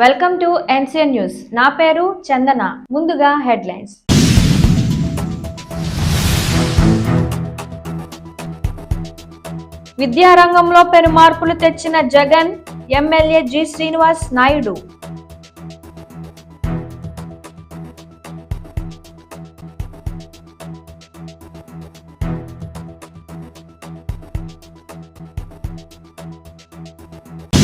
Welcome to NCN news. నా పేరు చందన. ముందుగా హెడ్లైన్స్. విద్యారంగంలో పెను మార్పులు తెచ్చిన జగన్ ఎమ్మెల్యే జి శ్రీనివాస్ నాయుడు.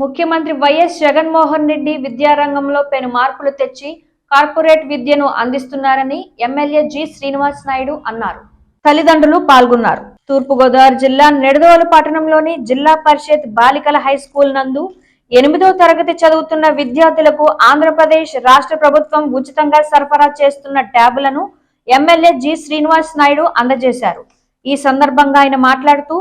ముఖ్యమంత్రి వైఎస్ జగన్మోహన్ రెడ్డి విద్యారంగంలో పెను మార్పులు తెచ్చి కార్పొరేట్ విద్యను అందిస్తున్నారని ఎమ్మెల్యే జి శ్రీనివాస్ నాయుడు అన్నారు. తల్లిదండ్రులు పాల్గొన్నారు. తూర్పుగోదావరి జిల్లా నెడదోలు పట్టణంలోని జిల్లా పరిషత్ బాలికల హై స్కూల్ నందు ఎనిమిదో తరగతి చదువుతున్న విద్యార్థులకు ఆంధ్రప్రదేశ్ రాష్ట్ర ప్రభుత్వం ఉచితంగా సరఫరా చేస్తున్న ట్యాబులను ఎమ్మెల్యే జి శ్రీనివాస్ నాయుడు అందజేశారు. ఈ సందర్భంగా ఆయన మాట్లాడుతూ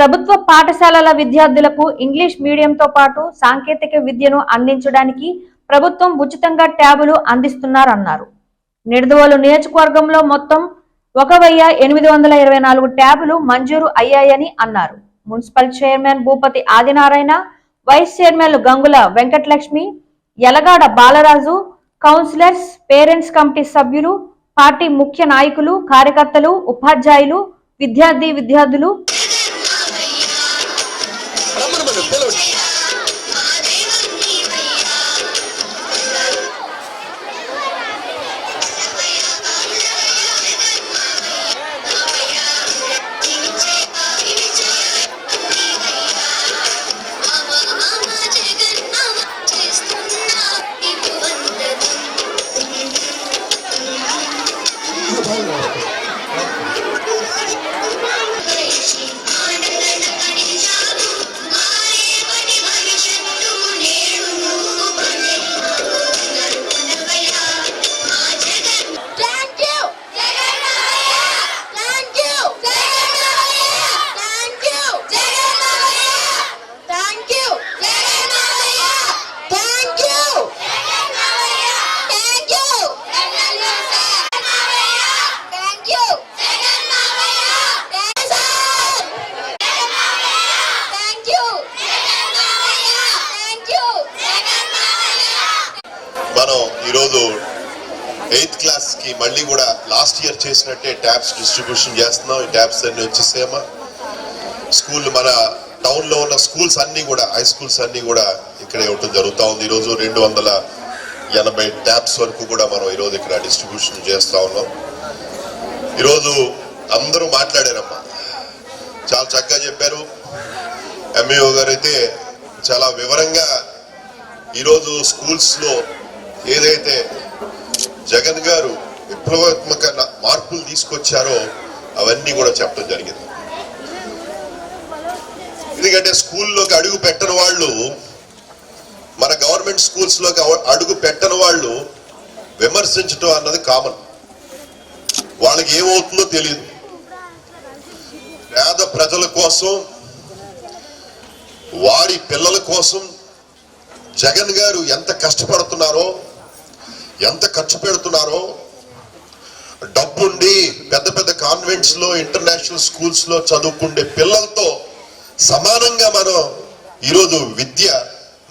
ప్రభుత్వ పాఠశాలల విద్యార్థులకు ఇంగ్లీష్ మీడియంతో పాటు సాంకేతిక విద్యను అందించడానికి ప్రభుత్వం ఉచితంగా ట్యాబులు అందిస్తున్నారన్నారు. నిడదవోలు నియోజకవర్గంలో మొత్తం ఒక వెయ్యి ఎనిమిది వందల ఇరవై నాలుగు ట్యాబులు మంజూరు అయ్యాయని అన్నారు. Municipal chairman Bhupathi Adinarayana vice చైర్మన్లు Gangula Venkatalakshmi Yalagada Balaraju councillors parents committee సభ్యులు పార్టీ ముఖ్య నాయకులు కార్యకర్తలు ఉపాధ్యాయులు విద్యార్థి విద్యార్థులు 可以 ఎయిత్ క్లాస్కి మళ్ళీ కూడా లాస్ట్ ఇయర్ చేసినట్టే ట్యాబ్స్ డిస్ట్రిబ్యూషన్ చేస్తున్నాం. ఈ ట్యాబ్స్ అన్ని వచ్చేసేమా స్కూల్ మన టౌన్లో ఉన్న స్కూల్స్ అన్ని కూడా హై స్కూల్స్ అన్ని కూడా ఇక్కడే ఇవ్వటం జరుగుతూ ఉంది. ఈరోజు రెండు వందల ఎనభై ట్యాబ్స్ వరకు కూడా మనం ఈరోజు ఇక్కడ డిస్ట్రిబ్యూషన్ చేస్తూ ఉన్నాం. ఈరోజు అందరూ మాట్లాడారమ్మా. చాలా చక్కగా చెప్పారు. ఎంఈఓ గారు అయితే చాలా వివరంగా ఈరోజు స్కూల్స్లో ఏదైతే జగన్ గారు విప్లవాత్మక మార్పులు తీసుకొచ్చారో అవన్నీ కూడా చెప్పడం జరిగింది. ఎందుకంటే స్కూల్లోకి అడుగు పెట్టని వాళ్ళు మన గవర్నమెంట్ స్కూల్స్లోకి అడుగు పెట్టని వాళ్ళు విమర్శించడం అన్నది కామన్. వాళ్ళకి ఏమవుతుందో తెలియదు పేద ప్రజల కోసం వారి పిల్లల కోసం జగన్ గారు ఎంత కష్టపడుతున్నారో ఎంత ఖర్చు పెడుతున్నారో? డబ్బుండి పెద్ద పెద్ద కాన్వెంట్స్లో ఇంటర్నేషనల్ స్కూల్స్లో చదువుకుండే పిల్లలతో సమానంగా మనం ఈరోజు విద్య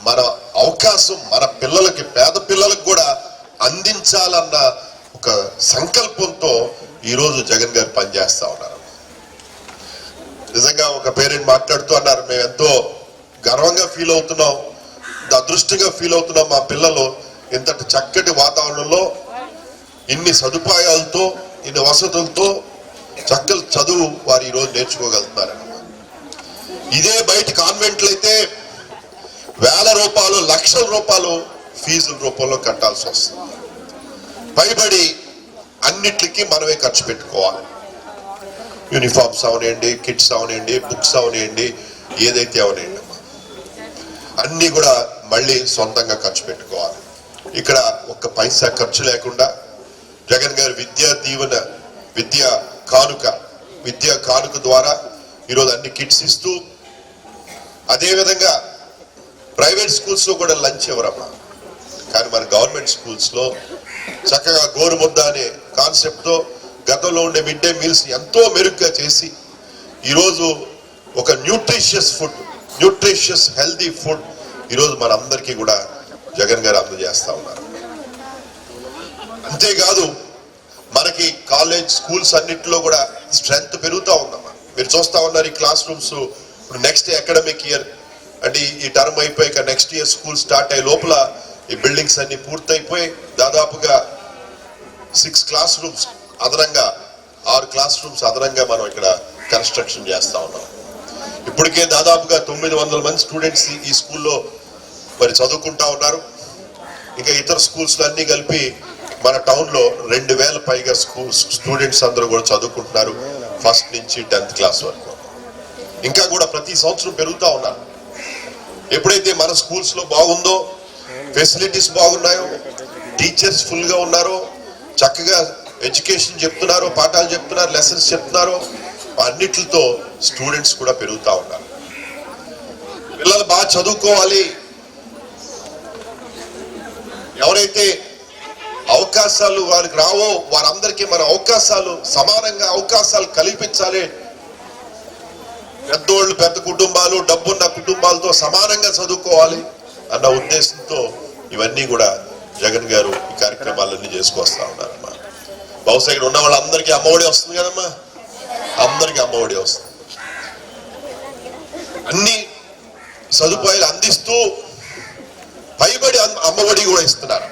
మన అవకాశం మన పిల్లలకి పేద పిల్లలకు కూడా అందించాలన్న ఒక సంకల్పంతో ఈరోజు జగన్ గారు పనిచేస్తా ఉన్నారు. నిజంగా ఒక పేరెంట్ మాట్లాడుతూ అన్నారు మేము ఎంతో గర్వంగా ఫీల్ అవుతున్నాం అదృష్టంగా ఫీల్ అవుతున్నాం మా పిల్లలు. ఇంతటి చక్కటి వాతావరణంలో ఇన్ని సదుపాయాలతో ఇన్ని వసతులతో చక్కటి చదువు వారు ఈరోజు నేర్చుకోగలుగుతున్నారు ఇదే బయట కాన్వెంట్లు అయితే వేల రూపాయలు లక్షల రూపాయలు ఫీజుల రూపంలో కట్టాల్సి వస్తుంది. పైబడి అన్నిటికీ మనమే ఖర్చు పెట్టుకోవాలి. యూనిఫామ్స్ అవనివ్వండి కిట్స్ అవనివ్వండి బుక్స్ అవనివ్వండి ఏదైతే అవనివ్వండి అన్నీ కూడా మళ్ళీ సొంతంగా ఖర్చు పెట్టుకోవాలి. ఇక్కడ ఒక్క పైసా ఖర్చు లేకుండా జగన్ గారి విద్యా దీవెన విద్యా కానుక విద్యా కానుక ద్వారా ఈరోజు అన్ని కిట్స్ ఇస్తూ అదేవిధంగా ప్రైవేట్ స్కూల్స్లో కూడా లంచ్ ఇవ్వరమ్మా. కానీ మన గవర్నమెంట్ స్కూల్స్లో చక్కగా చక్కగా గోరుముద్ద అనే కాన్సెప్ట్తో గతంలో ఉండే మిడ్ డే మీల్స్ ఎంతో మెరుగ్గా చేసి ఈరోజు ఒక nutritious food nutritious healthy food ఈరోజు మనందరికీ కూడా జగన్ గారు అందజేస్తా ఉన్నారు. అంతేకాదు మనకి కాలేజ్ స్కూల్స్ అన్నిటిలో కూడా స్ట్రెంగ్త్ పెరుగుతూ ఉందమ్మా. మీరు చూస్తూ ఉన్నారు ఈ క్లాస్ రూమ్స్. ఇప్పుడు నెక్స్ట్ అకాడమిక్ ఇయర్ అంటే ఈ- టర్మ్ అయిపోయాక నెక్స్ట్ ఇయర్ స్కూల్ స్టార్ట్ అయ్యే లోపల ఈ బిల్డింగ్స్ అన్ని పూర్తయిపోయి దాదాపుగా సిక్స్ క్లాస్ రూమ్స్ అదనంగా ఆరు క్లాస్ రూమ్స్ అదనంగా మనం ఇక్కడ కన్స్ట్రక్షన్ చేస్తూ ఉన్నాం. ఇప్పటికే దాదాపుగా తొమ్మిది వందల మంది స్టూడెంట్స్ ఈ స్కూల్లో మరి చదువుకుంటా ఉన్నారు. ఇంకా ఇతర స్కూల్స్లో అన్నీ కలిపి మన టౌన్లో రెండు వేల పైగా స్కూల్స్ స్టూడెంట్స్ అందరూ కూడా చదువుకుంటున్నారు ఫస్ట్ నుంచి టెన్త్ క్లాస్ వరకు. ఇంకా కూడా ప్రతి సంవత్సరం పెరుగుతూ ఉన్నారు. ఎప్పుడైతే మన స్కూల్స్లో బాగుందో ఫెసిలిటీస్ బాగున్నాయో టీచర్స్ ఫుల్గా ఉన్నారో చక్కగా ఎడ్యుకేషన్ చెప్తున్నారో పాఠాలు చెప్తున్నారు లెసన్స్ చెప్తున్నారో అన్నిటితో స్టూడెంట్స్ కూడా పెరుగుతూ ఉన్నారు. పిల్లలు బాగా చదువుకోవాలి. ఎవరైతే అవకాశాలు వారికి రావో వారందరికీ మన అవకాశాలు సమానంగా అవకాశాలు కల్పించాలి. పెద్దోళ్ళు పెద్ద కుటుంబాలు డబ్బున్న కుటుంబాలతో సమానంగా చదువుకోవాలి అన్న ఉద్దేశంతో ఇవన్నీ కూడా జగన్ గారు ఈ కార్యక్రమాలన్నీ చేసుకొస్తా ఉన్నారమ్మా. బహుశా ఇక్కడ ఉన్న వాళ్ళందరికీ అమ్మఒడి వస్తుంది కదమ్మా. అందరికీ అమ్మఒడి వస్తుంది. అన్ని సదుపాయాలు అందిస్తూ పైబడి అమ్మ- అమ్మఒడి కూడా ఇస్తున్నారు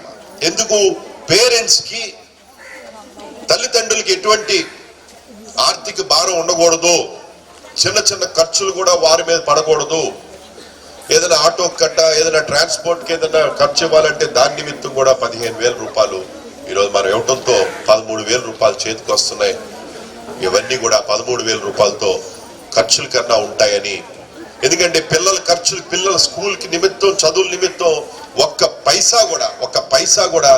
ఎందుకు? పేరెంట్స్కి తల్లిదండ్రులకి ఎటువంటి ఆర్థిక భారం ఉండకూడదు. చిన్న చిన్న ఖర్చులు కూడా వారి మీద పడకూడదు. ఏదైనా ఆటో కట్ట ఏదైనా ట్రాన్స్పోర్ట్కి ఏదైనా ఖర్చు ఇవ్వాలంటే దాని నిమిత్తం కూడా పదిహేను వేల రూపాయలు. ఈరోజు మనం ఇవ్వడంతో పదమూడు వేల రూపాయలు చేతికి వస్తున్నాయి. ఇవన్నీ కూడా పదమూడు వేల రూపాయలతో ఖర్చుల కన్నా ఉంటాయని ఎందుకంటే పిల్లల ఖర్చులు పిల్లల స్కూల్కి నిమిత్తం చదువుల నిమిత్తం ఒక్క పైసా కూడా ఒక్క పైసా కూడా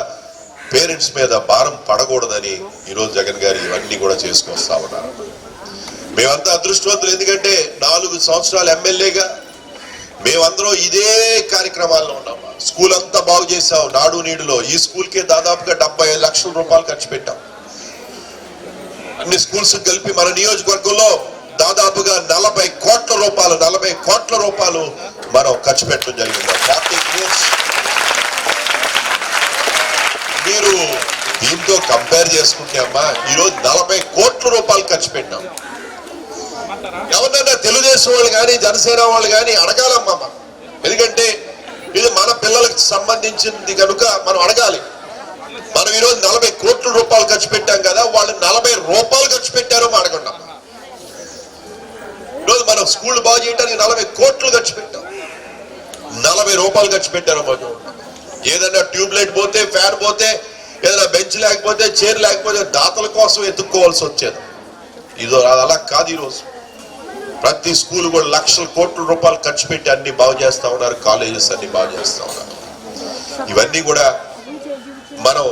పేరెంట్స్ మీద భారం పడకూడదని ఈరోజు జగన్ గారు ఇవన్నీ కూడా చేసుకొస్తా ఉన్నారు. మేమంతా అదృష్టవంతులు ఎందుకంటే నాలుగు సంవత్సరాలు ఎమ్మెల్యేగా మేమందరం ఇదే కార్యక్రమాల్లో ఉన్నాం. స్కూల్ అంతా బాగు చేసాం నాడు నీడులో. ఈ స్కూల్కే దాదాపుగా డెబ్బై ఐదు లక్షల రూపాయలు ఖర్చు పెట్టాం. అన్ని స్కూల్స్ కలిపి మన నియోజకవర్గంలో దాదాపుగా నలభై కోట్ల రూపాయలు నలభై కోట్ల రూపాయలు మనం ఖర్చు పెట్టడం జరిగింది. ఫార్టీ క్రోర్స్ మీరు దీంతో కంపేర్ చేసుకుంటే అమ్మా ఈరోజు నలభై కోట్ల రూపాయలు ఖర్చు పెట్టాం. ఎవరినైనా తెలుగుదేశం వాళ్ళు కానీ జనసేన వాళ్ళు కానీ అడగాలమ్మా ఎందుకంటే ఇది మన పిల్లలకు సంబంధించింది కనుక మనం అడగాలి. మనం ఈరోజు నలభై కోట్ల రూపాయలు ఖర్చు పెట్టాం కదా వాళ్ళు నలభై రూపాయలు ఖర్చు పెట్టారో మనం అడగండి ఈరోజు మనం స్కూల్ బాగు చేయడానికి నలభై కోట్లు ఖర్చు పెట్టాం నలభై రూపాయలు ఖర్చు పెట్టారో ఏదైనా ట్యూబ్ లైట్ పోతే ఫ్యాన్ పోతే ఏదైనా బెంచ్ లేకపోతే చైర్ లేకపోతే దాతల కోసం ఎత్తుక్కోవాల్సి వచ్చేది. ఇదో అలా కాదు ఈరోజు. ప్రతి స్కూల్ కూడా లక్షల కోట్ల రూపాయలు ఖర్చు పెట్టి అన్ని బాగు చేస్తా ఉన్నారు కాలేజెస్ అన్ని బాగు చేస్తా ఉన్నారు. ఇవన్నీ కూడా మనం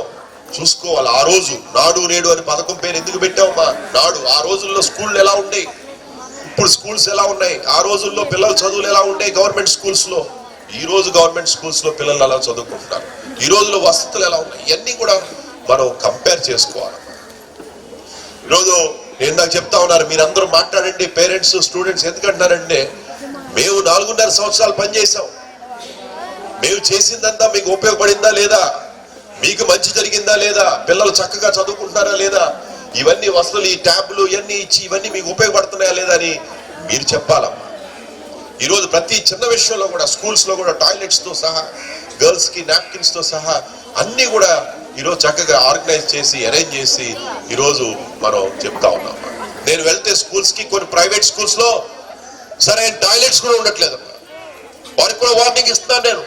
చూసుకోవాలి. ఆ రోజు నాడు నేడు అని పథకం పేరు ఎందుకు పెట్టామమ్మా? నాడు ఆ రోజుల్లో స్కూళ్ళు ఎలా ఉండేవి? ఇప్పుడు స్కూల్స్ ఎలా ఉన్నాయి? ఆ రోజుల్లో పిల్లల చదువులు ఎలా ఉండేవి గవర్నమెంట్ స్కూల్స్లో? ఈ రోజు గవర్నమెంట్ స్కూల్స్లో పిల్లలు అలా చదువుకుంటున్నారు. ఈ రోజుల్లో వసతులు ఎలా ఉన్నాయి? ఇవన్నీ కూడా మనం కంపేర్ చేసుకోవాలి. ఈరోజు నేను నాకు చెప్తా ఉన్నారు మీరందరూ మాట్లాడండి పేరెంట్స్ స్టూడెంట్స్ ఎందుకంటున్నారంటే మేము నాలుగున్నర సంవత్సరాలు పనిచేసాం మేము చేసిందంతా మీకు ఉపయోగపడిందా లేదా? మీకు మంచి జరిగిందా లేదా? పిల్లలు చక్కగా చదువుకుంటున్నారా లేదా? ఇవన్నీ వసతులు ఈ ట్యాబ్లు ఇవన్నీ ఇచ్చి ఇవన్నీ మీకు ఉపయోగపడుతున్నాయా లేదా అని మీరు చెప్పాలమ్మా. ఈరోజు ప్రతి చిన్న విషయంలో కూడా స్కూల్స్లో కూడా టాయిలెట్స్తో సహా గర్ల్స్కి సహా అన్నీ కూడా ఈరోజు చక్కగా ఆర్గనైజ్ చేసి అరేంజ్ చేసి ఈరోజు మనం చెప్తా ఉన్నాం నేను వెళ్తే స్కూల్స్కి కొన్ని ప్రైవేట్ స్కూల్స్లో సరైన టాయిలెట్స్ కూడా ఉండట్లేదు వారికి కూడా వార్నింగ్ ఇస్తున్నాను నేను.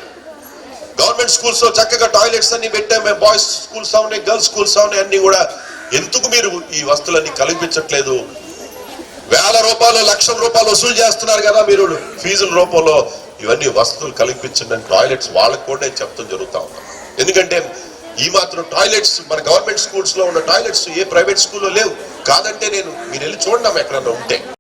గవర్నమెంట్ స్కూల్స్లో చక్కగా టాయిలెట్స్ అన్ని పెట్టాం. మేము బాయ్స్ స్కూల్స్ ఉన్నాయి గర్ల్స్ స్కూల్స్ ఉన్నాయి అన్ని కూడా ఎందుకు మీరు ఈ వస్తువులన్నీ కల్పించట్లేదు? వేల రూపాయలు లక్షల రూపాయలు వసూలు చేస్తున్నారు కదా మీరు. ఫీజుల రూపంలో ఇవన్నీ వస్తువులు కల్పించండి టాయిలెట్స్ వాళ్ళకు కూడా నేను చెప్తాం జరుగుతా ఉన్నాం ఎందుకంటే ఈ మాత్రం టాయిలెట్స్ మన గవర్నమెంట్ స్కూల్స్లో ఉన్న టాయిలెట్స్ ఏ ప్రైవేట్ స్కూల్లో లేవు. కాదంటే నేను మీరు వెళ్ళి చూడండి ఎక్కడన్నా ఉంటే.